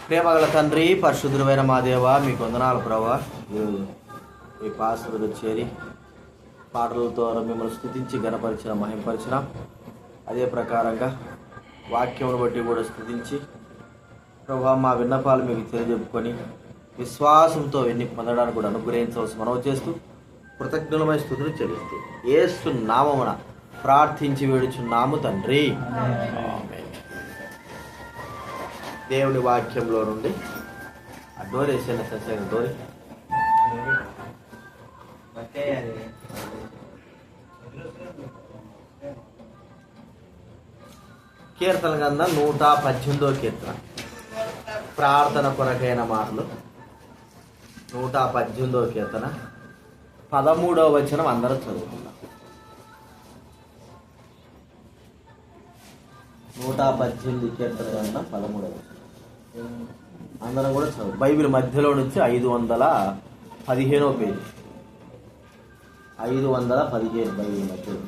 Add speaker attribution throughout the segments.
Speaker 1: ప్రేమగల తండ్రి పరిశుద్ధులైన మా దేవ మీకు వందనాలు ప్రభా. మీరు మీ పాసులు చేరి పాటలతో మిమ్మల్ని స్థుతించి గణపరిచిన మహింపరిచిన అదే ప్రకారంగా వాక్యమును బట్టి కూడా స్థుతించి ప్రభా మా విన్నపాలు మీకు తెలియజెప్పుకొని విశ్వాసంతో ఎన్ని పొందడానికి కూడా అనుగ్రహించవలసి మనవి చేస్తూ కృతజ్ఞులమైన స్థుతులు చెల్లిస్తూ ఏసు నామమున ప్రార్థించి వేడుచున్నాము తండ్రి. దేవుని వాక్యంలో నుండి. ఆ డోర్ వేసిన సత్యంగా డోర్. కీర్తన గంధం నూట పద్దెనిమిదో కీర్తన. ప్రార్థన కొరకైన మాటలు. నూట పద్దెనిమిదో కీర్తన. పదమూడవ వచనం అందరూ చదువుకుందాం. నూట పద్దెనిమిది కీర్తన గ్రంథం పదమూడవ అందరం కూడా చదువు. బైబిల్ మధ్యలో నుంచి ఐదు వందల పదిహేనో పేజీ. ఐదు వందల పదిహేను బైబిల్ మధ్యలో.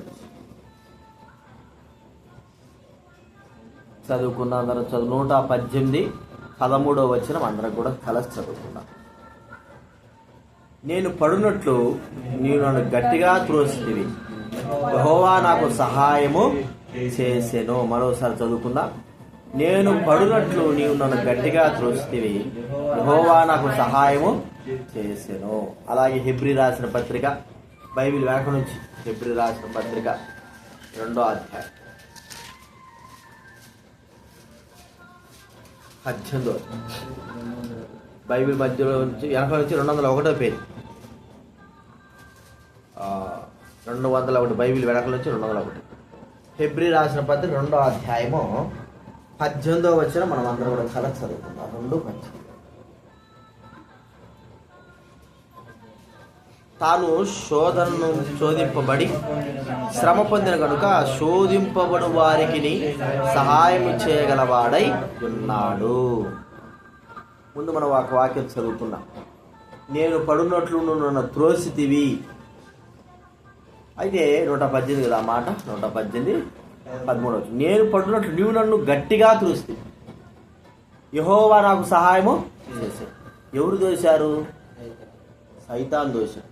Speaker 1: చదువుకున్న అందరం చదువు. నూట పద్దెనిమిది పదమూడవ వచ్చిన అందరం కూడా కలిసి చదువుకున్నాం. నేను పడునట్లు నీవు నన్ను గట్టిగా త్రోసితివి. యెహోవా నాకు సహాయము చేసెను మరోసారి చదువుకుందా? నేను పడునట్లు నీవు నన్ను గట్టిగా త్రోసితివి. యహోవా నాకు సహాయము చేసెను. అలాగే హెబ్రి రాసిన పత్రిక బైబిల్ వెనక నుంచి హెబ్రి రాసిన పత్రిక రెండో అధ్యాయం. పద్దెనిమిదో బైబిల్ మధ్యలో నుంచి వెనక నుంచి రెండు వందల ఒకటో పేరు రెండు వందల ఒకటి బైబిల్ వెనక నుంచి రెండు వందల ఒకటి. ఫిబ్రి రాసిన పత్రిక రెండో అధ్యాయము పద్దెనిమిదో వచ్చిన మనం అందరం కూడా కల చదువుకుందాం. రెండు పద్దెనిమిది తాను శోధనను శోధింపబడి శ్రమ పొందిన కనుక శోధింపబడు వారికి సహాయం చేయగలవాడై ఉన్నాడు. ముందు మనం ఒక వాక్యం చదువుకున్నాం నేను పడున్నట్లు నువ్వు నన్ను త్రోసితివి. అయితే నూట పద్దెనిమిది కదా ఆ మాట? నూట పద్దెనిమిది పదమూడు వచ్చింది. నేను పడున్నట్లు నీవు నన్ను గట్టిగా త్రోసితివి యహోవా నాకు సహాయము చేశాడు ఎవరు దోశారు? సైతాన్ దోశాడు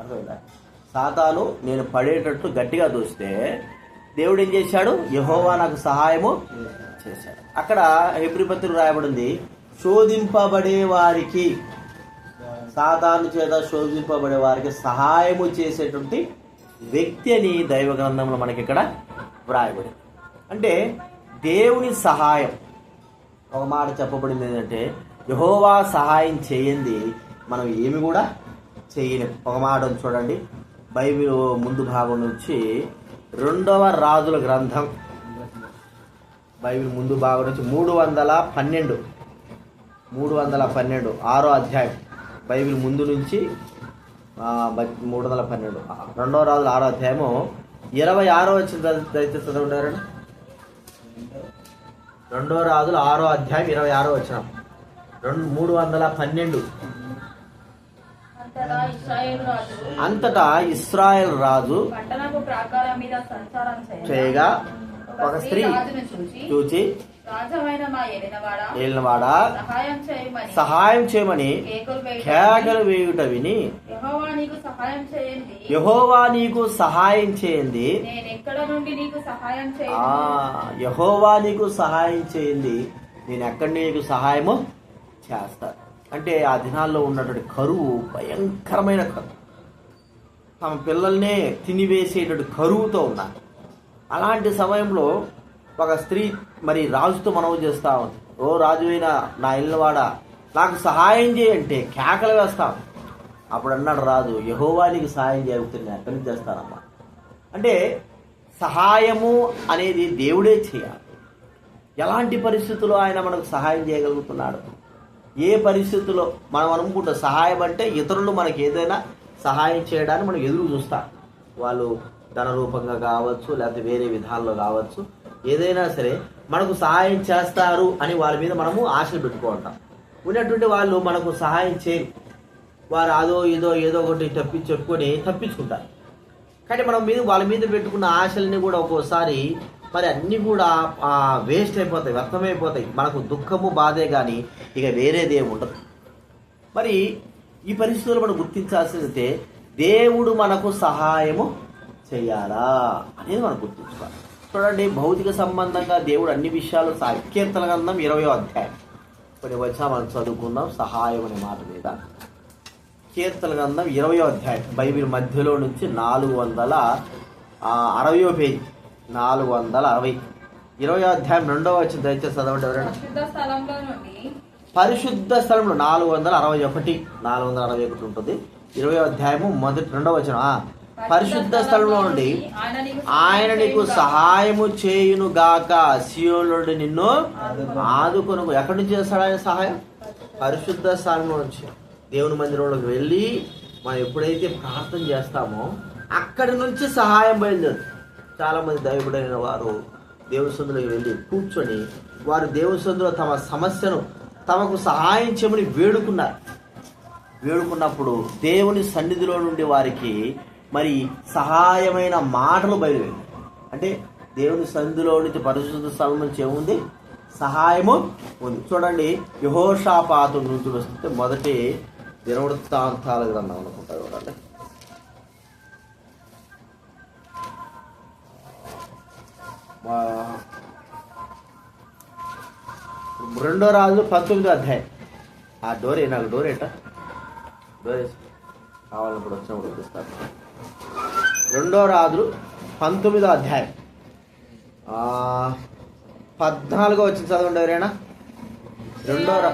Speaker 1: అర్థమైందా? సాతాను నేను పడేటట్టు గట్టిగా దోస్తే దేవుడు ఏం చేశాడు? యహోవా నాకు సహాయము చేశాడు. అక్కడ హెబ్రిపత్రులు రాయబడింది శోధింపబడే వారికి సాతాను చేత శోధింపబడే వారికి సహాయము చేసేటువంటి వ్యక్తి అని దైవ గ్రంథంలో మనకి ఇక్కడ వ్రాయబడింది. అంటే దేవుని సహాయం. ఒక మాట చెప్పబడింది ఏంటంటే యహోవా సహాయం చేయండి మనం ఏమి కూడా చేయలేం. ఒక మాట చూడండి బైబిల్ ముందు భాగం నుంచి రెండవ రాజుల గ్రంథం. బైబిల్ ముందు భాగం నుంచి మూడు వందల పన్నెండు. మూడు వందల పన్నెండు ఆరో అధ్యాయం. బైబిల్ ముందు నుంచి మూడు వందల పన్నెండు. రెండవ రాజుల ఆరో అధ్యాయము. ఇరవై ఆరో వచ్చిన దయచేసి చదువుతారండి రెండో రాజులు ఆరో అధ్యాయం ఇరవై ఆరో వచ్చిన. రెండు మూడు వందల పన్నెండు.
Speaker 2: అంతటా
Speaker 1: ఇస్రాయెల్ రాజు చేయగా ఒక స్త్రీ
Speaker 2: చూచి
Speaker 1: ఏలినవాడ?
Speaker 2: సహాయం చేయమని. కేకలు వేయుట
Speaker 1: విని.
Speaker 2: యెహోవా నీకు సహాయం చేయండి.
Speaker 1: యహోవా నీకు సహాయం చేయండి.
Speaker 2: నేను ఎక్కడ నుండి నీకు సహాయం
Speaker 1: ఆ
Speaker 2: చేయండి
Speaker 1: యహోవా నీకు సహాయం చేయండి. నేను ఎక్కడి నీకు సహాయము చేస్తాను అంటే ఆ దినాల్లో ఉన్నటువంటి కరువు భయంకరమైన కరువు. తమ పిల్లల్నే తినివేసేటువంటి కరువుతో ఉన్నారు. అలాంటి సమయంలో ఒక స్త్రీ మరి రాజుతో మనవి చేస్తా. ఉంది ఓ రాజువైన నా ఇల్లవాడ నాకు సహాయం చేయంటే కేకలు వేస్తాం. అప్పుడు అన్నాడు రాజు యహోవానికి సహాయం చేయకపోతే నేను నుంచి చేస్తానమ్మా. అంటే సహాయము అనేది దేవుడే చేయాలి. ఎలాంటి పరిస్థితుల్లో ఆయన మనకు సహాయం చేయగలుగుతున్నాడు? ఏ పరిస్థితుల్లో మనం అనుకుంటాం సహాయం అంటే ఇతరులు మనకి ఏదైనా సహాయం చేయడానికి మనం ఎదురు చూస్తాం. వాళ్ళు ధన రూపంగా కావచ్చు లేకపోతే వేరే విధాల్లో కావచ్చు. ఏదైనా సరే మనకు సహాయం చేస్తారు అని వాళ్ళ మీద మనము ఆశలు పెట్టుకుంటాం. ఉన్నటువంటి వాళ్ళు మనకు సహాయం చేయరు. వారు అదో ఏదో ఏదో ఒకటి తప్పి చెప్పుకొని తప్పించుకుంటారు. కానీ మనం మీద వాళ్ళ మీద పెట్టుకున్న ఆశల్ని కూడా ఒక్కోసారి మరి అన్నీ కూడా వేస్ట్ అయిపోతాయి వ్యర్థమైపోతాయి మనకు దుఃఖము బాధే కానీ ఇక వేరేది ఏమి ఉండదు. మరి ఈ పరిస్థితులు మనం గుర్తించాల్సిందే దేవుడు మనకు సహాయము చేయాలా అనేది మనం గుర్తించుకోవాలి. చూడండి భౌతిక సంబంధంగా దేవుడు అన్ని విషయాలు సా- కీర్తన గ్రంథం ఇరవై అధ్యాయం. కొన్ని వచ్చా మనం చదువుకుందాం సహాయం అనే మాట మీద. కీర్తన గ్రంథం ఇరవై అధ్యాయం బైబిల్ మధ్యలో నుంచి నాలుగు వందల అరవయో పేజీ నాలుగు వందల అరవై. ఇరవై అధ్యాయం రెండవ వచ్చిన దయచేసి చదవండి ఎవరైనా.
Speaker 2: పరిశుద్ధ స్థలంలో
Speaker 1: నాలుగు వందల అరవై ఒకటి నాలుగు వందల అరవై ఒకటి ఉంటుంది. ఇరవై అధ్యాయము మొదటి రెండవ వచనం ఆ, పరిశుద్ధ స్థలంలో నుండి
Speaker 2: ఆయన నీకు
Speaker 1: సహాయము చేయును గాక. సియోనుడు నిన్ను ఆదుకొను ఎక్కడి నుంచి చేస్తాడు ఆయన సహాయం? పరిశుద్ధ స్థలంలో నుంచి. దేవుని మందిరంలోకి వెళ్ళి మనం ఎప్పుడైతే ప్రార్థన చేస్తామో అక్కడి నుంచి సహాయం బయలుదేరుతుంది చాలా మంది దైవుడైన వారు దేవుని సందులోకి వెళ్ళి కూర్చొని వారు దేవుని సందులో తమ సమస్యను తమకు సహాయం చేయమని వేడుకున్నారు. వేడుకున్నప్పుడు దేవుని సన్నిధిలో నుండి వారికి మరి సహాయమైన మాటలు బయలుదేరి అంటే దేవుని సంధిలో నుంచి పరిశుద్ధ స్థలం నుంచి ఏముంది? సహాయము ఉంది. చూడండి యహోషాపాతు నుంచి వస్తుంటే మొదటి దినవృత్తాంతాల గ్రంథం అనుకుంటారు చూడండి. రెండో రాజు పంతొమ్మిదో అధ్యాయం. ఆ డోర్ ఏ నాకు డోర్ ఏట? డోర్ కావాలన్నప్పుడు వచ్చినప్పుడు చూపిస్తాను. రెండో రాజులు పంతొమ్మిదో అధ్యాయం. పద్నాలుగో వచ్చింది చదవండి ఎవరైనా? రెండో రా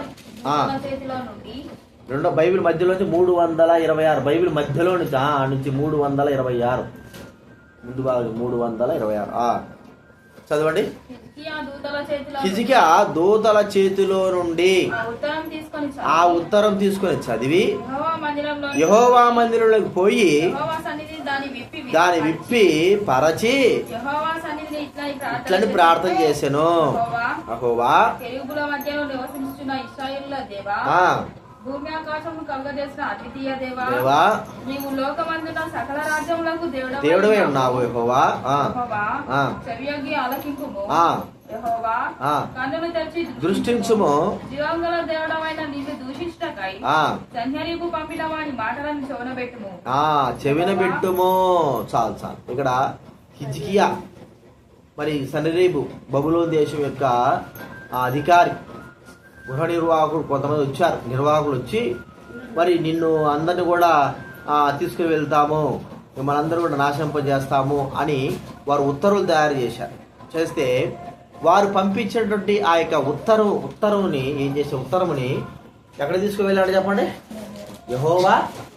Speaker 1: రెండో బైబిల్ మధ్యలో నుంచి మూడు వందల ఇరవై ఆరు. బైబిల్ మధ్యలో నుంచి నుంచి మూడు వందల ఇరవై ఆరు. ముందు భాగం మూడు వందల ఇరవై ఆరు. చదవండి.
Speaker 2: హిజ్కియా దూతల చేతిలో
Speaker 1: హిజికియా దూతల చేతిలో నుండి
Speaker 2: ఆ ఉత్తరం తీసుకొని
Speaker 1: చదివి.
Speaker 2: యెహోవా మందిరంలో
Speaker 1: యహోవా మందిరంలోకి పోయి
Speaker 2: దాని విప్పి
Speaker 1: పరచి
Speaker 2: ఇట్లని ప్రార్థన
Speaker 1: చేశాను. అహోవా
Speaker 2: కలుగజేసిన అద్వితీయ దేవా నీవు లోకమందున సకల రాజ్యములకు దేవుడవే
Speaker 1: ఉన్నావు. యహోవా. ఆ,
Speaker 2: యెహోవా
Speaker 1: ఆ.
Speaker 2: చెవియొగ్గి ఆలకింపుము.
Speaker 1: ఆ,
Speaker 2: యెహోవా
Speaker 1: ఆ.
Speaker 2: కన్నులు తెరిచి
Speaker 1: దృష్టించుము.
Speaker 2: జీవంగల దేవుడమైన నీవు దూషించటకై పంపిన వాని మాటలను చెవునబెట్టుము.
Speaker 1: ఆ, చెవిన పెట్టుము చాలు చాలు. ఇక్కడ హిజ్కియా మరి సన్నిరేపు బబులోన్ దేశం యొక్క ఆ అధికారి. గృహ నిర్వాహకుడు కొంతమంది వచ్చారు. నిర్వాహకులు వచ్చి మరి నిన్ను అందరిని కూడా తీసుకుని వెళ్తాము మిమ్మల్ని అందరూ కూడా నాశింపజేస్తాము అని వారు ఉత్తర్వులు తయారు చేశారు. చేస్తే వారు పంపించినటువంటి ఆ యొక్క ఉత్తర్వు ఉత్తర్వుని ఏం చేసే ఉత్తర్వుని ఎక్కడ తీసుకువెళ్ళాడు చెప్పండి? యహోవా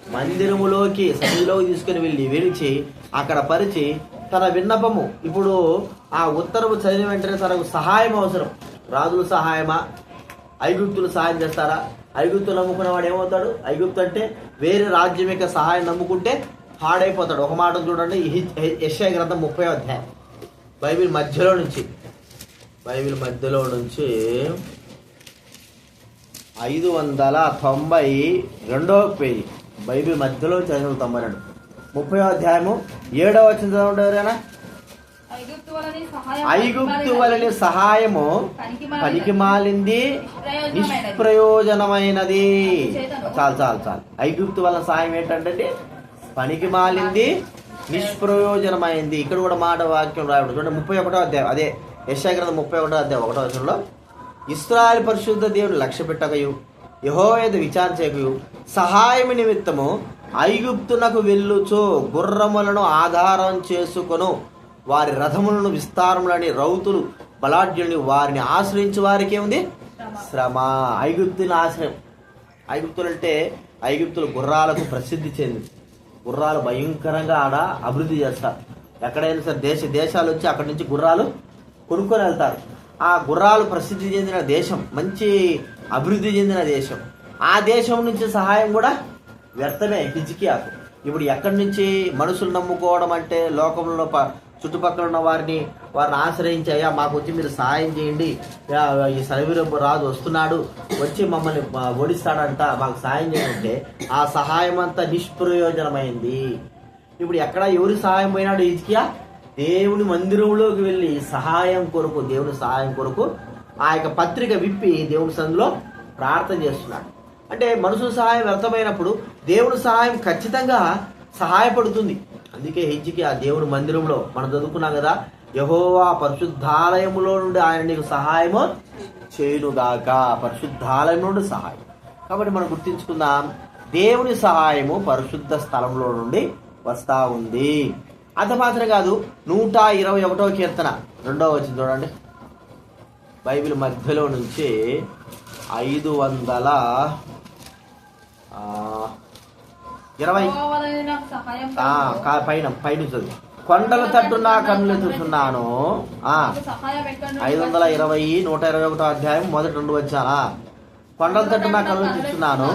Speaker 1: మందిరములోకి సన్నిధిలోకి తీసుకుని వెళ్ళి విరిచి అక్కడ పరిచి తన విన్నపము. ఇప్పుడు ఆ ఉత్తర్వు చదివిన వెంటనే తనకు సహాయం అవసరం. రాజుల సహాయమా? ఐగుప్తులు సహాయం చేస్తారా? ఐగుప్తు నమ్ముకున్నవాడు ఏమవుతాడు? ఐగుప్తు అంటే వేరే రాజ్యం యొక్క సహాయం నమ్ముకుంటే పాడైపోతాడు. ఒక మాట చూడండి. యశ్ఐ గ్రంథం ముప్పై అధ్యాయం. బైబిల్ మధ్యలో నుంచి. బైబిల్ మధ్యలో నుంచి ఐదు వందల తొంభై రెండవ పేజీ. బైబిల్ మధ్యలో చదివిన తొంభై రెండు. ముప్పై అధ్యాయము ఏడవ వచ్చిన చదవండి ఎవరైనా?
Speaker 2: ఐగుప్తు వలని సహాయం
Speaker 1: వలని సహాయము పనికి మాలింది. నిష్ప్రయోజనమైనది. చాలు చాలు చాలు. ఐగుప్తు వల్ల సహాయం ఏంటంటే పనికి మాలింది నిష్ప్రయోజనమైంది. ఇక్కడ కూడా మాట వాక్యం రాయబడి చూడండి ముప్పై ఒకటో అధ్యాయం. అదే యశాగ్రంథం ముప్పై ఒకటో అధ్యాయం ఒకటో వచనంలో. ఇస్రాయల్ పరిశుద్ధ దేవుని లక్ష్య పెట్టకయు యహోవేద విచారించకయు సహాయము నిమిత్తము ఐగుప్తునకు వెళ్ళుచు గుర్రములను ఆధారం చేసుకొను. వారి రథములను విస్తారములని రౌతులు బలాఢ్యుని వారిని ఆశ్రయించు వారికి ఏముంది? శ్రమ. ఐగుప్తుని ఆశ్రయం. ఐగుప్తులు అంటే ఐగుప్తులు గుర్రాలకు ప్రసిద్ధి చెందింది. గుర్రాలు భయంకరంగా ఆడ అభివృద్ధి చేస్తారు. ఎక్కడైనా సరే దేశ దేశాలు వచ్చి అక్కడి నుంచి గుర్రాలు కొనుక్కొని వెళ్తారు. ఆ గుర్రాలు ప్రసిద్ధి చెందిన దేశం మంచి అభివృద్ధి చెందిన దేశం. ఆ దేశం నుంచి సహాయం కూడా వ్యర్థమే హిజ్కియాకు. ఇప్పుడు ఎక్కడి నుంచి మనుషులు నమ్ముకోవడం అంటే లోకంలో ప- చుట్టుపక్కల ఉన్న వారిని వారిని ఆశ్రయించి అయ్యా మాకు వచ్చి మీరు సహాయం చేయండి. ఈ సరవీరపు రాజు వస్తున్నాడు. వచ్చి మమ్మల్ని ఓడిస్తాడంట. మాకు సహాయం చేయాలంటే ఆ సహాయం అంతా నిష్ప్రయోజనమైంది. ఇప్పుడు ఎక్కడ ఎవరి సహాయం పోయినాడు ఇజ్కియా దేవుని మందిరంలోకి వెళ్ళి సహాయం కొరకు దేవుని సహాయం కొరకు ఆ యొక్క పత్రిక విప్పి దేవుని సందులో ప్రార్థన చేస్తున్నాడు. అంటే మనుషుల సహాయం వ్యర్థమైనప్పుడు దేవుని సహాయం ఖచ్చితంగా సహాయపడుతుంది. అందుకే హెజ్జికి ఆ దేవుని మందిరంలో మనం చదువుకున్నాం కదా యహోవా పరిశుద్ధాలయములో నుండి ఆయన నీకు సహాయము చేయునుగాక. పరిశుద్ధాలయం నుండి సహాయం. కాబట్టి మనం గుర్తించుకుందాం దేవుని సహాయము పరిశుద్ధ స్థలంలో నుండి వస్తా ఉంది. అంత మాత్రం కాదు నూట ఇరవై ఒకటో కీర్తన రెండవ వచ్చింది చూడండి. బైబిల్ మధ్యలో నుంచి ఐదు వందల ఇరవై. పైన పైన చదువు. కొండల తట్టు నా కన్నులు చూస్తున్నాను. ఐదు వందల? ఇరవై నూట ఇరవై ఒకటో అధ్యాయం మొదటి రెండు వచ్చానా కొండల తట్టు నా. కన్నులు చూస్తున్నాను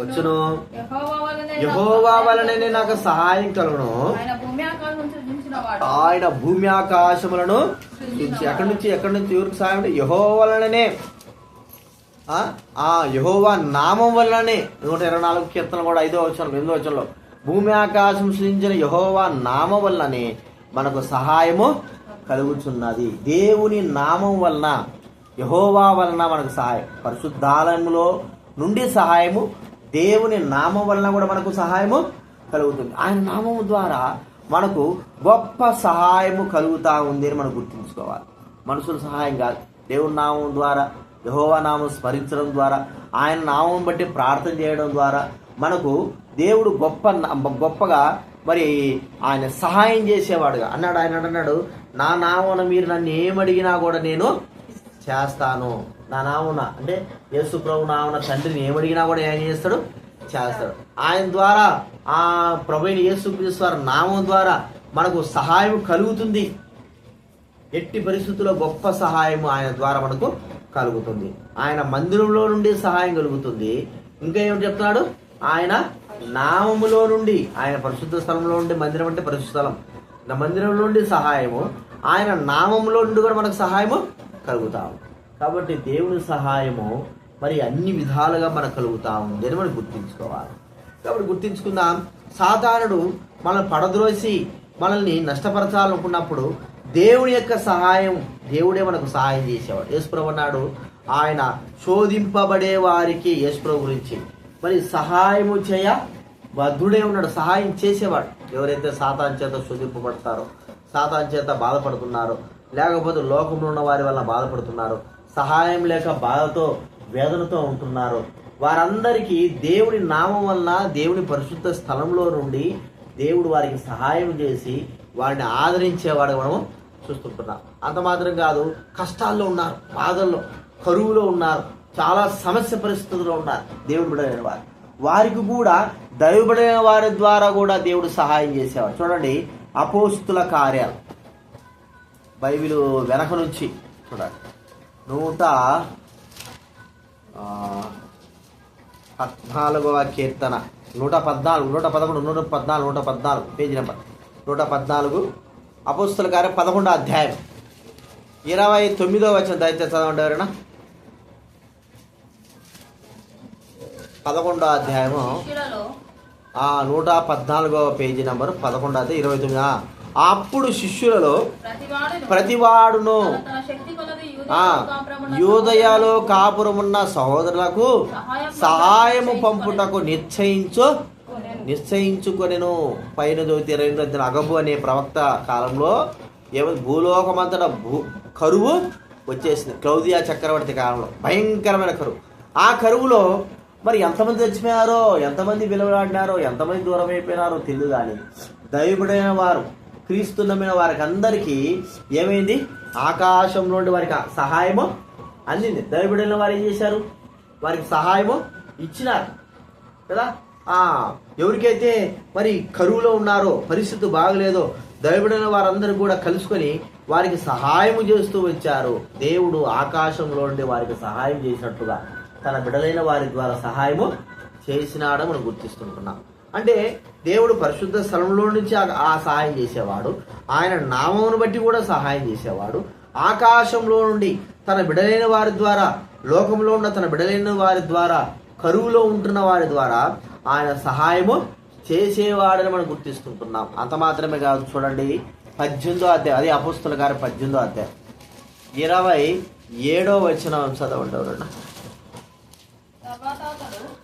Speaker 1: వచ్చును.
Speaker 2: యెహోవా వలనే నాకు సహాయం
Speaker 1: కలుగును.
Speaker 2: ఆయన భూమి
Speaker 1: ఆకాశములను ఎక్కడి నుంచి ఎక్కడి నుంచి ఎవరికి సహాయం అంటే యహో వలననే. ఆ, యహోవా నామం వల్లనే నూట ఇరవై నాలుగు కీర్తన కూడా ఐదో వచనం ఎనిమిదో వచనంలో భూమి ఆకాశం సృష్టించిన యహోవా నామం వల్లనే మనకు సహాయము కలుగుచున్నది. దేవుని నామం వలన యహోవా వలన మనకు సహాయం పరిశుద్ధాలయంలో నుండి సహాయము దేవుని నామం వలన కూడా మనకు సహాయము కలుగుతుంది. ఆయన నామము ద్వారా మనకు గొప్ప సహాయము కలుగుతూ ఉంది అని మనం గుర్తుంచుకోవాలి. మనుషుల సహాయం కాదు. దేవుని నామం ద్వారా యహోవా నామం స్మరించడం ద్వారా ఆయన నామం బట్టి ప్రార్థన చేయడం ద్వారా మనకు దేవుడు గొప్ప గొప్పగా మరి ఆయన సహాయం చేసేవాడుగా. అన్నాడు ఆయన అన్నాడు నా నామన మీరు నన్ను ఏమడిగినా కూడా నేను చేస్తాను. నా నామున అంటే యేసు ప్రభు నామున తండ్రిని ఏమడిగినా కూడా ఏం చేస్తాడు? చేస్తాడు. ఆయన ద్వారా ఆ ప్రభుని యేసు వారి నామం ద్వారా మనకు సహాయం కలుగుతుంది. ఎట్టి పరిస్థితుల్లో గొప్ప సహాయం ఆయన ద్వారా మనకు కలుగుతుంది. ఆయన మందిరంలో నుండి సహాయం కలుగుతుంది. ఇంకా ఏమిటి చెప్తున్నాడు? ఆయన నామములో నుండి ఆయన పరిశుద్ధ స్థలంలో నుండి మందిరం అంటే పరిశుద్ధ స్థలం. నా మందిరంలో నుండి సహాయము ఆయన నామములో నుండి కూడా మనకు సహాయము కలుగుతాము కాబట్టి దేవుని సహాయము మరి అన్ని విధాలుగా మనకు కలుగుతా ఉంది అని మనం గుర్తించుకోవాలి. కాబట్టి గుర్తించుకుందాం. సాధారణుడు మనల్ని పడద్రోసి మనల్ని నష్టపరచాలనుకున్నప్పుడు దేవుని యొక్క సహాయం దేవుడే మనకు సహాయం చేసేవాడు. యేసుప్రభు అన్నాడు ఆయన శోధింపబడే వారికి యేసుప్రభు గురించి. మరి సహాయము చేయ బద్ధుడే ఉన్నాడు సహాయం చేసేవాడు. ఎవరైతే సాతాన్ చేత శోధింపబడతారో సాతాన్ చేత బాధపడుతున్నారో లేకపోతే లోకంలో ఉన్న వారి వల్ల బాధపడుతున్నారు సహాయం లేక బాధతో వేదనతో ఉంటున్నారు వారందరికీ దేవుని నామం వలన దేవుని పరిశుద్ధ స్థలంలో నుండి దేవుడు వారికి సహాయం చేసి వారిని ఆదరించేవాడు మనము చూస్తుంటున్నారు అంత మాత్రం కాదు కష్టాల్లో ఉన్నారు బాధల్లో కరువులో ఉన్నారు చాలా సమస్య పరిస్థితుల్లో ఉన్నారు. దేవుడు బిడైన వారు. వారికి కూడా దైవబడిన వారి ద్వారా కూడా దేవుడు సహాయం చేసేవాడు చూడండి అపోస్తుల కార్యాలు. బైబిల్ వెనక నుంచి చూడండి. నూట పద్నాలుగవ కీర్తన. నూట పద్నాలుగు నూట పదకొండు నూట పద్నాలుగు నూట పద్నాలుగు పేజీ నెంబర్. నూట పద్నాలుగు అపోస్తుల కార్యం పదకొండో అధ్యాయం. ఇరవై తొమ్మిదో వచ్చిన దయచేసి చదవండి ఎవరైనా. పదకొండో అధ్యాయము. నూట పద్నాలుగవ పేజీ నెంబర్ పదకొండో అధ్యాయం ఇరవై తొమ్మిది. అప్పుడు శిష్యులలో
Speaker 2: ప్రతివాడును.
Speaker 1: యూదయాలో కాపురమున్న సహోదరులకు సహాయము పంపుటకు నిశ్చయించు నిశ్చయించుకొనెను. పైన చదివితే ఇరవై ఎనిమిది అగబు అనే ప్రవక్త కాలంలో ఏమో భూలోకమంతట భూ కరువు వచ్చేసింది. క్లౌదియా చక్రవర్తి కాలంలో. భయంకరమైన కరువు. ఆ కరువులో మరి ఎంతమంది చచ్చిపోయారో ఎంతమంది విలువలాడినారో ఎంతమంది దూరం అయిపోయినారో తెలియదు అని దైవుడైన వారు క్రీస్తు నమ్మిన వారికి అందరికీ ఏమైంది? ఆకాశం నుండి వారికి సహాయము అందింది. దైవుడైన వారు ఏం చేశారు? వారికి సహాయము ఇచ్చినారు. కదా? ఎవరికైతే మరి కరువులో ఉన్నారో పరిస్థితి బాగలేదో దైవుడైన వారందరూ కూడా కలుసుకొని వారికి సహాయము చేస్తూ వచ్చారు. దేవుడు ఆకాశంలో నుండి వారికి సహాయం చేసినట్లుగా తన బిడలైన వారి ద్వారా సహాయము చేసినాడని మనం గుర్తిస్తుంటున్నాం. అంటే దేవుడు పరిశుద్ధ స్థలంలో నుంచి ఆ- ఆ సహాయం చేసేవాడు. ఆయన నామమును బట్టి కూడా సహాయం చేసేవాడు. ఆకాశంలో నుండి తన బిడలైన వారి ద్వారా లోకంలో ఉన్న తన బిడలైన వారి ద్వారా కరువులో ఉంటున్న వారి ద్వారా ఆయన సహాయము చేసేవాడని మనం గుర్తిస్తుంటున్నాం. అంత మాత్రమే కాదు చూడండి. పద్దెనిమిదో అధ్యాయం అది అపుస్తుల గారి పద్దెనిమిదో అధ్యాయం. ఇరవై ఏడో వచ్చిన చదవండి ఎవరన్నా.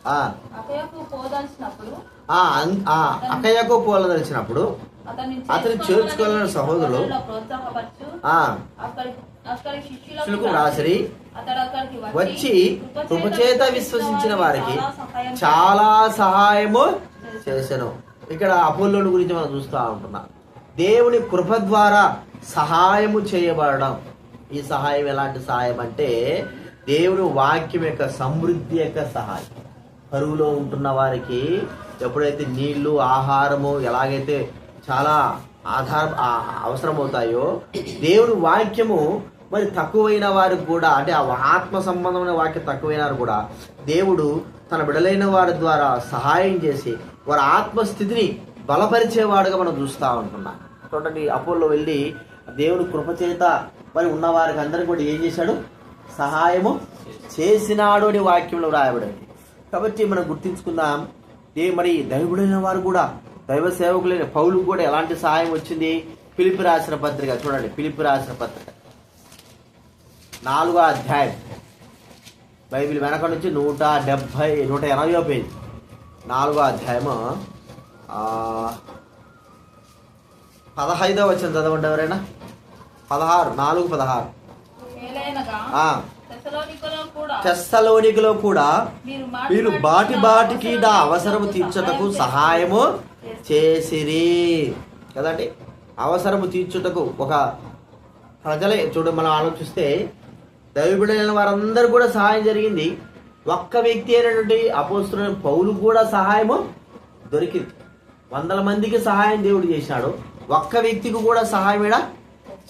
Speaker 1: ఆ,
Speaker 2: అకయకు పోదలిచినప్పుడు
Speaker 1: ఆ, అన్- ఆ, అక్కయ్యకు పూల తెలిసినప్పుడు
Speaker 2: అతన్ని
Speaker 1: అతన్ని చేర్చుకోవాలని సహోదరులు
Speaker 2: శిష్యులకు
Speaker 1: రాసిరి. వచ్చి
Speaker 2: కృపచేత
Speaker 1: విశ్వసించిన వారికి
Speaker 2: చాలా సహాయం
Speaker 1: చాలా సహాయము చేశాను ఇక్కడ అపోలోని గురించి మనం చూస్తూ ఉంటున్నాం. దేవుని కృప ద్వారా సహాయము చేయబడడం. ఈ సహాయం ఎలాంటి సహాయం అంటే దేవుని వాక్యం యొక్క సమృద్ధి యొక్క సహాయం. కరువులో ఉంటున్న వారికి ఎప్పుడైతే నీళ్ళు ఆహారము ఎలాగైతే చాలా ఆధార అవసరమవుతాయో దేవుని వాక్యము మరి తక్కువైన వారు కూడా అంటే ఆ ఆత్మ సంబంధమైన వాక్యం తక్కువైన వారు కూడా దేవుడు తన బిడలైన వారి ద్వారా సహాయం చేసి వారి ఆత్మస్థితిని బలపరిచేవాడుగా మనం చూస్తూ ఉంటున్నాం. చూడండి అపోలో వెళ్ళి దేవుని కృపచేత మరి ఉన్న వారికి అందరికి కూడా ఏం చేశాడు? సహాయము చేసినాడు అని వాక్యంలో రాయబడింది. కాబట్టి మనం గుర్తించుకుందాం ఏ మరి దైవుడైన వారు కూడా దైవ సేవకులైన పౌలు కూడా ఎలాంటి సహాయం వచ్చింది? పిలిపి రాసిన పత్రిక చూడండి పిలిపి రాసిన పత్రిక. నాలుగో అధ్యాయం. బైబిల్ వెనక నుంచి నూట డెబ్భై నూట ఎనభై పేజీ. నాలుగో అధ్యాయము పదహైదో వచ్చిన చదవండి ఎవరైనా? పదహారు నాలుగు పదహారు. తెస్సలోనికలో కూడా
Speaker 2: మీరు
Speaker 1: బాటి బాటికి నా అవసరము తీర్చుటకు సహాయము చేసిరి. కదండి? అవసరము తీర్చుటకు ఒక ప్రజలే చూడు మనం ఆలోచిస్తే దైవబిడైన వారందరూ కూడా సహాయం జరిగింది. ఒక్క వ్యక్తి అయినటువంటి అపోస్తున్న పౌలు కూడా సహాయము దొరికింది. వందల మందికి సహాయం దేవుడు చేశాడు. ఒక్క వ్యక్తికి కూడా సహాయం ఇలా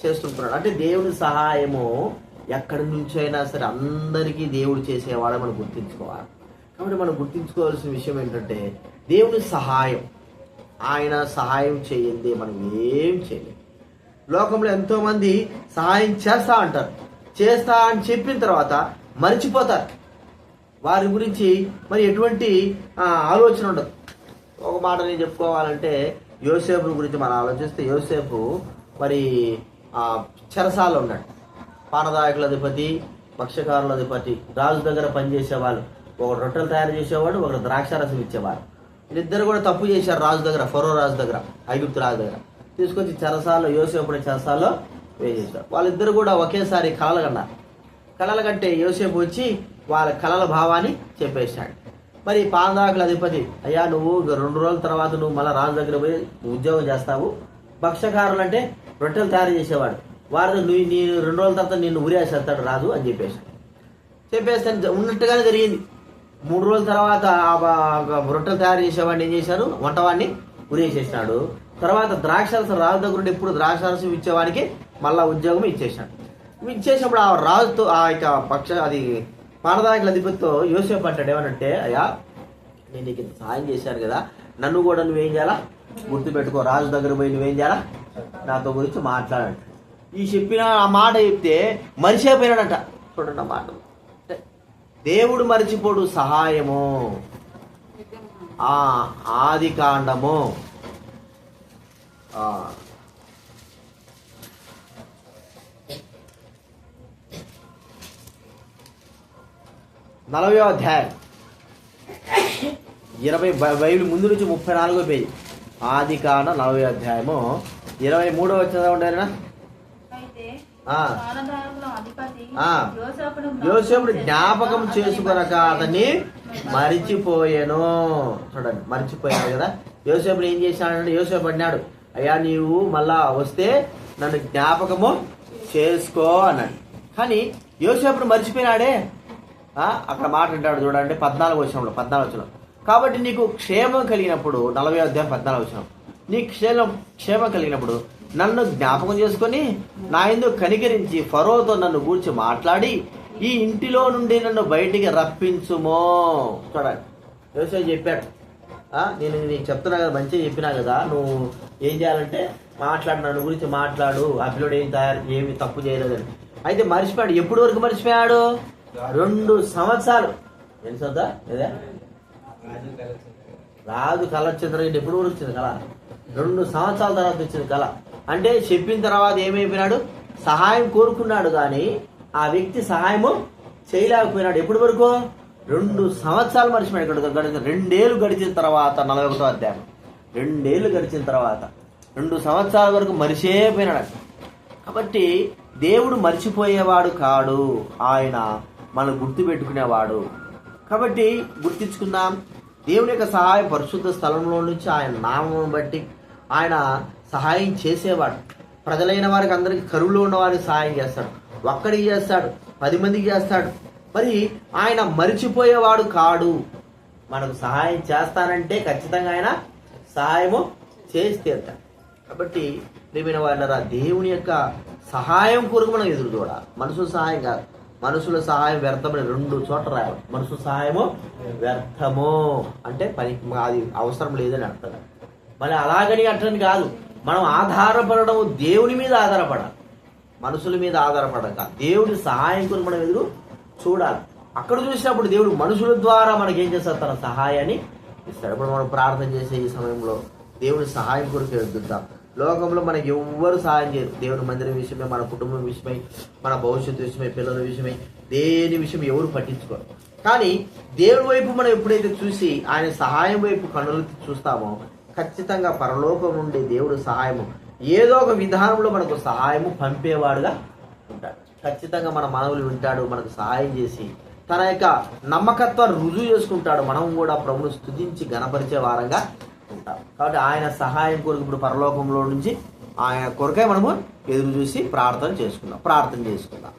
Speaker 1: చేస్తుంటున్నాడు. అంటే దేవుని సహాయము ఎక్కడి నుంచి అయినా సరే అందరికీ దేవుడు చేసేవాడు మనం గుర్తించుకోవాలి. కాబట్టి మనం గుర్తించుకోవాల్సిన విషయం ఏంటంటే దేవుని సహాయం. ఆయన సహాయం చేయండి మనం ఏం చేయలేం. లోకంలో ఎంతోమంది సహాయం చేస్తా అంటారు చేస్తా అని చెప్పిన తర్వాత మర్చిపోతారు. వారి గురించి మరి ఎటువంటి ఆలోచన ఉండదు. ఒక మాట నేను చెప్పుకోవాలంటే యోసేపు గురించి మనం ఆలోచిస్తే యోసేపు మరి ఆ, ఉన్నాడు. పానదాయకుల అధిపతి భక్ష్యకారుల అధిపతి రాజు దగ్గర పనిచేసేవాళ్ళు. ఒకడు రొట్టెలు తయారు చేసేవాడు ఒకడు ద్రాక్షారసం ఇచ్చేవాడు. వీళ్ళిద్దరు కూడా తప్పు చేశారు రాజు దగ్గర ఫరో రాజు దగ్గర ఐగుప్తు రాజు దగ్గర. తీసుకొచ్చి చెరసాల్లో యోసేపు చెరసాల్లో వేసేస్తాడు వాళ్ళిద్దరు కూడా ఒకేసారి కలలు కన్నారు. కళల కంటే యోసేపు వచ్చి వాళ్ళ కళల భావాన్ని చెప్పేశాడు. మరి పాందాకుల అధిపతి అయ్యా నువ్వు రెండు రోజుల తర్వాత నువ్వు మళ్ళీ రాజు దగ్గర పోయి ఉద్యోగం చేస్తావు. భక్షకారులు అంటే రొట్టెలు తయారు చేసేవాడు. వారిని నువ్వు నీ రెండు రోజుల తర్వాత నిన్ను ఉరేసేస్తాడు రాదు అని చెప్పేసి చెప్పేస్తే ఉన్నట్టుగానే జరిగింది. మూడు రోజుల తర్వాత రొట్టెలు తయారు చేసేవాడిని ఏం చేశారు? వంటవాడిని ఉరేసేసినాడు తర్వాత ద్రాక్షరసం రాజు దగ్గర ఉండి ఎప్పుడు ద్రాక్షరసం ఇచ్చేవాడికి మళ్ళా ఉద్యోగం ఇచ్చేసాడు ఇచ్చేసినప్పుడు ఆ రాజుతో ఆ యొక్క పక్ష అది పానదాయకుల అధిపతితో యోసేపు అంటాడు ఏమనంటే అయ్యా నేను నీకు ఇంత సహాయం చేశాను కదా నన్ను కూడా నువ్వేం చేయాలా? గుర్తుపెట్టుకో రాజు దగ్గర పోయి నువ్వేం చేయాలా? నాతో గురించి మాట్లాడంట. ఈ చెప్పిన ఆ మాట చెప్తే మరిచిపోయినాడంట చూడండి ఆ మాట. దేవుడు మరిచిపోడు సహాయము. ఆ ఆది కాండము. నలభై అధ్యాయం. ఇరవై బైబిల్ ముందు నుంచి ముప్పై నాలుగో పేజీ. ఆది కాండ నలభై అధ్యాయము. ఇరవై మూడో వచ్చిన ఉండేనా యోసేపుడు జ్ఞాపకం చేసుకొనక అతన్ని మరిచిపోయాను. చూడండి మరిచిపోయాడు కదా. యోసేపుడు ఏం చేశాడంటే యోసేపు అన్నాడు అయ్యా నీవు మళ్ళా వస్తే నన్ను జ్ఞాపకము చేసుకో అన్నాడు. కానీ యోసేపుడు మర్చిపోయినాడే? అక్కడ మాట అంటాడు చూడండి పద్నాలుగు వచ్చినప్పుడు పద్నాలుగు వచ్చిన కాబట్టి నీకు క్షేమం కలిగినప్పుడు నలభై అధ్యాయం పద్నాలుగు వచ్చిన నీ క్షేమం క్షేమం కలిగినప్పుడు నన్ను జ్ఞాపకం చేసుకొని నా ఎందుకు కనికరించి ఫరోతో నన్ను గూర్చి మాట్లాడి ఈ ఇంటిలో నుండి నన్ను బయటికి రప్పించుమో. చూడండి వ్యవసాయం చెప్పాడు నేను నీకు చెప్తున్నా కదా మంచిగా చెప్పినా కదా నువ్వు ఏం చేయాలంటే మాట్లాడు నన్ను గురించి మాట్లాడు ఆ పిల్లడు ఏం తయారు ఏమి తప్పు చేయలేదని. అయితే మర్చిపోయాడు. ఎప్పటి వరకు మర్చిపోయాడు? రెండు సంవత్సరాలు. ఎన్ని లేదా రాదు కళ వచ్చిన ఎప్పుడు వరకు వచ్చింది కళ? రెండు సంవత్సరాల తర్వాత వచ్చింది కళ. అంటే చెప్పిన తర్వాత ఏమైపోయినాడు? సహాయం కోరుకున్నాడు కానీ ఆ వ్యక్తి సహాయము చేయలేకపోయినాడు. ఎప్పటి వరకు? రెండు సంవత్సరాలు మర్చిపోయాడు ఇక్కడ గడిచిన రెండేళ్ళు గడిచిన తర్వాత నలభై ఒకటో అధ్యాయం. రెండేళ్ళు గడిచిన తర్వాత రెండు సంవత్సరాల వరకు మరిచేపోయినాడు కాబట్టి దేవుడు మర్చిపోయేవాడు కాడు. ఆయన మనం గుర్తుపెట్టుకునేవాడు. కాబట్టి గుర్తించుకుందాం. దేవుని యొక్క సహాయం పరిశుద్ధ స్థలంలో నుంచి ఆయన నామం బట్టి ఆయన సహాయం చేసేవాడు. ప్రజలైన వారికి అందరికీ కరువులో ఉన్న వారికి సహాయం చేస్తాడు. ఒక్కడికి చేస్తాడు. పది మందికి చేస్తాడు. మరి ఆయన మరిచిపోయేవాడు కాడు. మనకు సహాయం చేస్తానంటే ఖచ్చితంగా ఆయన సహాయము చేసి తీరుతాడు కాబట్టి ప్రేమైన వాళ్ళరా దేవుని యొక్క సహాయం కొరకు మనం ఎదురు చూడాలి. మనుషుల సహాయం కాదు. మనుషుల సహాయం వ్యర్థమని రెండు చోట్ల రాయాలి మనుషుల సహాయము వ్యర్థము అంటే పని అది అవసరం లేదని అర్థం. మరి అలాగని అర్థం కాదు. మనం ఆధారపడడం దేవుని మీద ఆధారపడాలి. మనుషుల మీద ఆధారపడక దేవుని సహాయం కొరకు మనం ఎదురు చూడాలి. అక్కడ చూసినప్పుడు దేవుడు మనుషుల ద్వారా మనకి ఏం చేస్తారు తన సహాయాన్ని ఇస్తాడు. ఇప్పుడు మనం ప్రార్థన చేసే ఈ సమయంలో దేవుని సహాయం కొరకు ఎదుగుతాం లోకంలో మనకి ఎవ్వరు సహాయం చేయరు. దేవుని మందిరం విషయమై మన కుటుంబం విషయమై మన భవిష్యత్తు విషయమై పిల్లల విషయమై దేని విషయం ఎవరు పట్టించుకోరు. కానీ దేవుని వైపు మనం ఎప్పుడైతే చూసి ఆయన సహాయం వైపు కన్నులెత్తి చూస్తామో ఖచ్చితంగా పరలోకం నుండి దేవుడు సహాయము. ఏదో ఒక విధానంలో మనకు సహాయము పంపేవాడుగా ఉంటాడు. ఖచ్చితంగా మన మనవులు వింటాడు మనకు సహాయం చేసి తన యొక్క నమ్మకత్వాన్ని రుజువు చేసుకుంటాడు. మనం కూడా ప్రభును స్థుతించి గణపరిచే వారంగా ఉంటాం. కాబట్టి ఆయన సహాయం కొరకు ఇప్పుడు పరలోకంలో నుంచి ఆయన కొరకే మనము ఎదురు చూసి ప్రార్థన చేసుకుందాం. ప్రార్థన చేసుకుందాం.